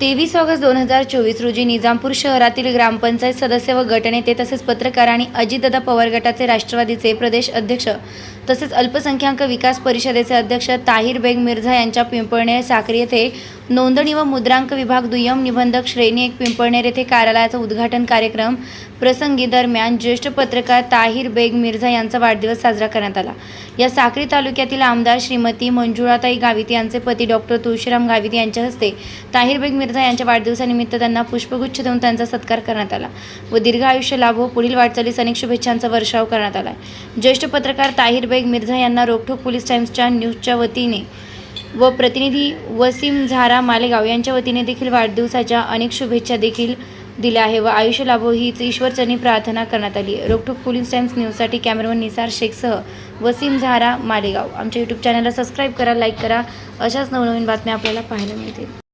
तेवीस ऑगस्ट दोन हजार चोवीस रोजी निजामपूर शहरातील ग्रामपंचायत सदस्य व गटनेते तसेच पत्रकार आणि अजितदादा पवार गटाचे राष्ट्रवादीचे प्रदेश अध्यक्ष तसेच अल्पसंख्याक विकास परिषदेचे अध्यक्ष ताहिर बेग मिर्झा यांच्या पिंपळनेर साक्री येथे नोंदणी व मुद्रांक विभाग दुय्यम निबंधक श्रेणी एक पिंपळनेर येथे कार्यालयाचा उद्घाटन कार्यक्रम प्रसंगी दरम्यान ज्येष्ठ पत्रकार ताहिर बेग मिर्झा यांचा वाढदिवस साजरा करण्यात आला. या साक्री तालुक्यातील आमदार श्रीमती मंजुळाताई गावित यांचे पती डॉक्टर तुळशीराम गावित यांच्या हस्ते ताहिर बेग मिर्झा यांच्या वाढदिवसानिमित्त त्यांना पुष्पगुच्छ देऊन त्यांचा सत्कार करण्यात आला. व दीर्घ आयुष्य लाभो पुढील वाटचालीस अनेक शुभेच्छांचा वर्षाव करण्यात आला ज्येष्ठ पत्रकार ताहिर बेग मिर्झा यांना रोकठोक पोलीस टाइम्सच्या न्यूजच्या वतीने व प्रतिनिधी वसीम झारा मालेगाव यांच्या वतीने देखील वाढदिवसाच्या अनेक शुभेच्छा देखील दिल्या आहे व आयुष्य लाभो हीच ईश्वरचरणी प्रार्थना करण्यात आली आहे. रोकठोक पोलीस टाइम्स न्यूजसाठी कॅमेरामन निसार शेखसह वसीम झारा मालेगाव. आमच्या यूट्यूब चॅनलला सबस्क्राईब करा लाईक करा. अशाच नवनवीन बातम्या आपल्याला पाहायला मिळतील.